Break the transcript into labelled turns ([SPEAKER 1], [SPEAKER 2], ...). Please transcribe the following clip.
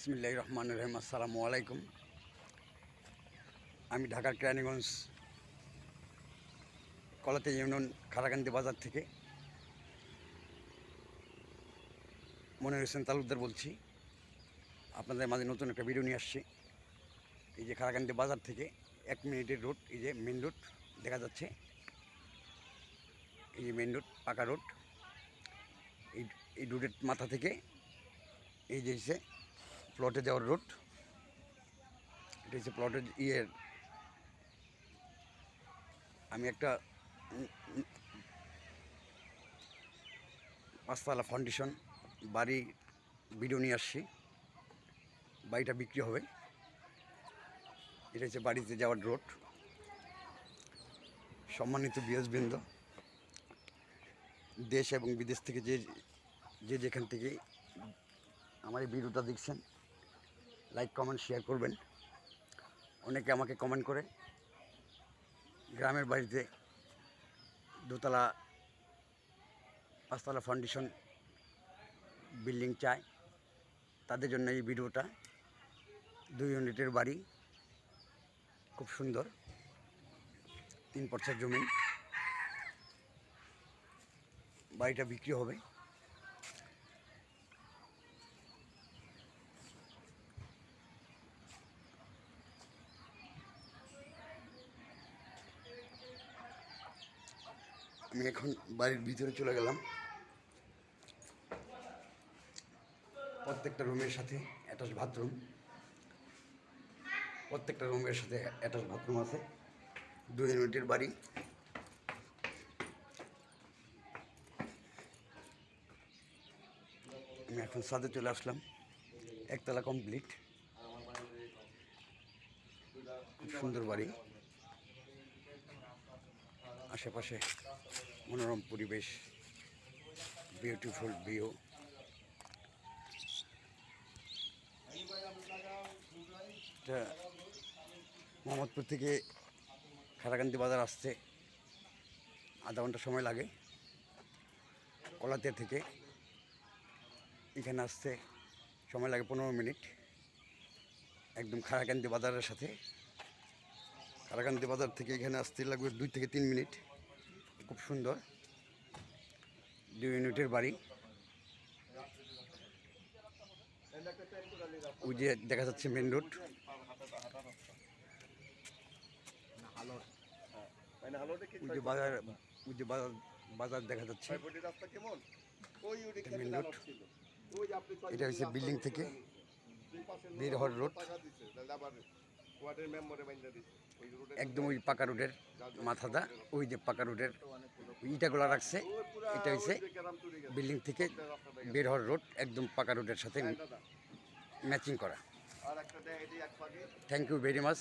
[SPEAKER 1] ইসমিল্লাহ রহমান রহিম, আসসালামু আলাইকুম। আমি ঢাকার কেরানীগঞ্জ কলাতে ইউনিয়ন খারাকান্দি বাজার থেকে মনির হোসেন তালুকদার বলছি। আপনাদের মাঝে নতুন একটা ভিডিও নিয়ে আসছি। এই যে খারাকান্দি বাজার থেকে এক মিনিটের রোড, এই যে মেন রোড দেখা যাচ্ছে। এই যে মেন রোড, পাকা রোড। এই এই রোডের মাথা থেকে এই যে প্লটে যাওয়ার রোড এটা হচ্ছে প্লটের ইয়ের আমি একটা পাঁচতলা ফাউন্ডেশন বাড়ি ভিডিও নিয়ে আসছি। বাড়িটা বিক্রি হবে। এটা হচ্ছে বাড়িতে যাওয়ার রোড সম্মানিত বৃহস্বৃন্দ দেশ এবং বিদেশ থেকে যে যে যেখান থেকে আমার এই ভিডিওটা দেখছেন লাইক কমেন্ট শেয়ার করবেন। অনেকে আমাকে কমেন্ট করে। গ্রামের বাড়িতে দোতলা, পাঁচতলা ফাউন্ডেশন বিল্ডিং চায় তাদের জন্য এই ভিডিওটা দুই ইউনিটের বাড়ি। খুব সুন্দর। তিন পর্চার জমি। বাড়িটা বিক্রি হবে। আমি এখন বাড়ির ভিতরে চলে গেলাম। প্রত্যেকটা রুমের সাথে অ্যাটাচ বাথরুম প্রত্যেকটা রুমের সাথে অ্যাটাচ বাথরুম আছে। দুই ইউনিটের বাড়ি। আমি এখন সাদে চলে আসলাম। একতলা কমপ্লিট খুব সুন্দর বাড়ি। আশেপাশে মনোরম পরিবেশ বিউটিফুল ভিউ এটা মোহাম্মদপুর থেকে খারাকান্দি বাজার আসতে আধা ঘণ্টা সময় লাগে কলাতিয়া থেকে। এখানে আসতে সময় লাগে পনেরো মিনিট। একদম খারাকান্দি বাজারের সাথে। কারাকান্দি বাজার থেকে এখানে আসতে লাগবে দুই থেকে তিন মিনিট। খুব সুন্দর। দুই ইউনিটের বাড়ি। ওই যে দেখা যাচ্ছে মেন রোড।
[SPEAKER 2] মানে
[SPEAKER 1] ওই যে বাজার, ওই যে বাজার বাজার দেখা যাচ্ছে।
[SPEAKER 2] ওই ওদিক
[SPEAKER 1] এটা হচ্ছে বিল্ডিং থেকে।
[SPEAKER 2] দুই পাশের
[SPEAKER 1] বের
[SPEAKER 2] লোক
[SPEAKER 1] হওয়ার রোড। একদম ওই পাকা রোডের মাথাটা ওই যে পাকা রোডের ইটাগুলো রাখছে এটা হচ্ছে। বিল্ডিং থেকে বের হওয়ার রোড একদম পাকা রোডের সাথে
[SPEAKER 2] হ্যাঁ,
[SPEAKER 1] ম্যাচিং করা। Thank you very much